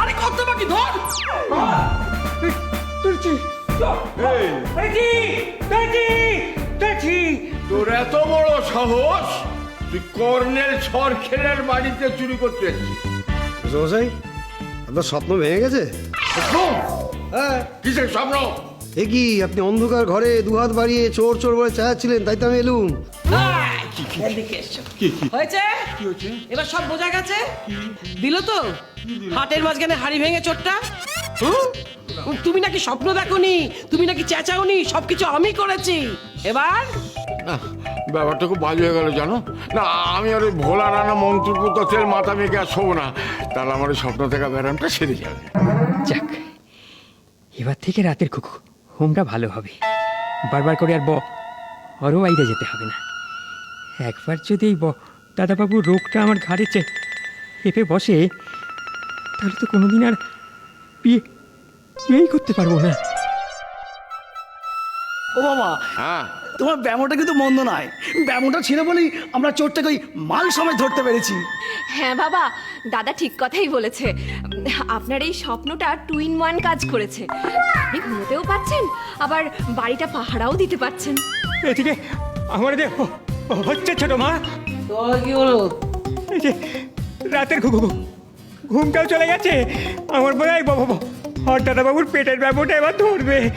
আরে কত বাকি ধর! তুলছি তোর এত বড় সাহস? তুই কর্নেল সরখেলের বাড়িতে চুরি করতে এসেছিস। আপনার স্বপ্ন ভেঙে গেছে? হ্যাঁ। কিসের স্বপ্ন? এ কি আপনি অন্ধকার ঘরে দুহাত বাড়িয়ে চোর চোর বলে চাচ্ছিলেন তাই তো আমি এলুম। না এদিকে এসো। হয়েছে? এবার সব বোঝা গেছে? দিল তো? হাটের মাঝখানে হাড়ি ভেঙে চোরটা? হুম? তুমি নাকি স্বপ্ন দেখোনি? তুমি নাকি চেঁচাওনি? সবকিছু আমি করেছি। এবার? ব্যাপারটা খুব বাজে হয়ে গেল জানো? না আমি আর ওই ভোলা রানা মন্ত্রপুত তেল মাথা মেখে আর শোবো না। তাহলে আমার ওই স্বপ্ন থেকে ব্যারামটা সেরে যাবে। যাক এবার থেকে রাতের কুকু হোমটা ভালো হবে। বারবার করে আর ব আরও বাইরে যেতে হবে না। একবার যদি এই ব দাদাবাবু রোগটা আমার ঘাড়ে চে- চেপে বসে তাহলে তো কোনোদিন আর বিয়ে বিয়েই করতে পারব না। ও বাবা হ্যাঁ। তোমার ব্যামোটা কিন্তু মন্দ নয়। ব্যামোটা ছিল বলেই আমরা চোরটাকে ওই মাল সময় ধরতে পেরেছি। হ্যাঁ বাবা দাদা ঠিক কথাই বলেছে। আপনার এই স্বপ্নটা টু ইন ওয়ান কাজ করেছে। আপনি ঘুমোতেও পাচ্ছেন আবার বাড়িটা পাহারাও দিতে পারছেন এদিকে আমার হ- হচ্ছে ছোট মা। তো কি হলো? এই যে রাতের ঘু ঘু- ঘুমটাও চলে গেছে। আমার মনে হয় বাবা হর দাদাবাবুর পেটের ব্যাপারটা এবার ধরবে।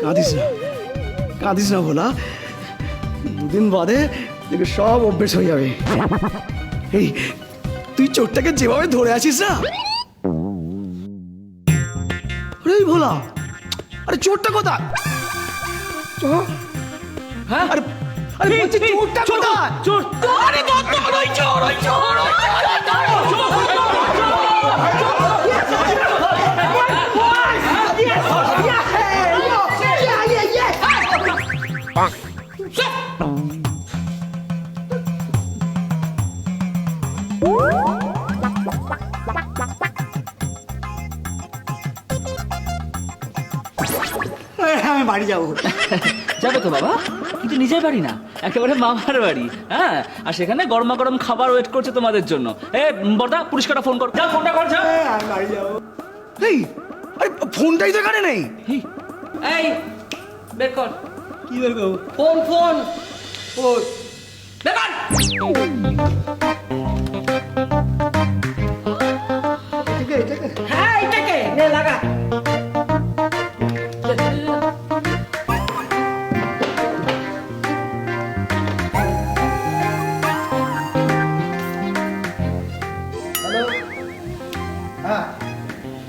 কাঁদিস না কাঁদিস না ভোলা। দুদিন বাদে দেখবে সব অভ্যেস হয়ে যাবে। এই তুই চোরটাকে যেভাবে ধরে আছিস না? আরে এই ভোলা আরে চোরটা কোথায়? হ্যাঁ? আরে আরে বলছি চোরটা কোথায় চোর আরে করো ওই চোর ওই চোর ওই চোর, আমি বাড়ি যাব। যাব তো বাবা? কিন্তু নিজের বাড়ি না একেবারে মামার বাড়ি হ্যাঁ? আর সেখানে গরমা গরম খাবার ওয়েট করছে তোমাদের জন্য। এ বড়দা পুরস্কারটা ফোন কর। যাও ফোনটা কর যাও আমি বাড়ি যাব। এই আরে ফোনটাই তো এখানে নেই। এই, বের কর। কি বলব ফোন ফোন। ওই বের কর।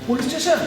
Police station